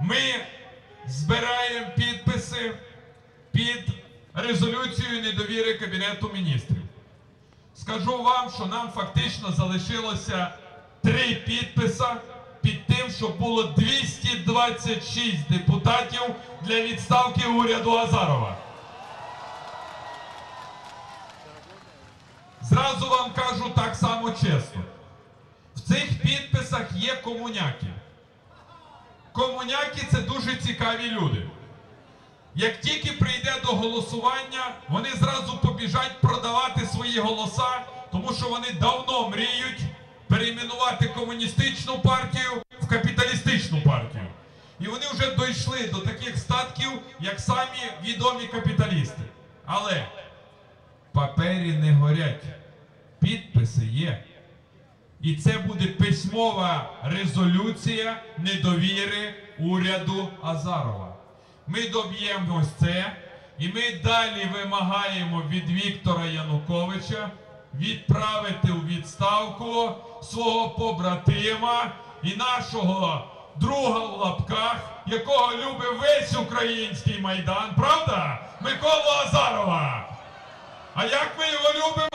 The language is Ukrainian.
ми збираємо підписи під резолюцією недовіри Кабінету міністрів. Скажу вам, що нам фактично залишилося три підписа під тим, щоб було 226 депутатів для відставки уряду Азарова. Зразу вам кажу так само чесно. В цих підписах є комуняки. Комуняки це дуже цікаві люди. Як тільки прийде до голосування, вони зразу побіжать продавати свої голоса, тому що вони давно мріють перейменувати комуністичну партію в капіталістичну партію. І вони вже дійшли до таких статків, як самі відомі капіталісти. Але папері не горять, підписи є. І це буде письмова резолюція недовіри уряду Азарова. Ми доб'ємось це, і ми далі вимагаємо від Віктора Януковича відправити у відставку свого побратима і нашого друга в лапках, якого любить весь український майдан, правда? Миколу Азарова. А як ми його любимо?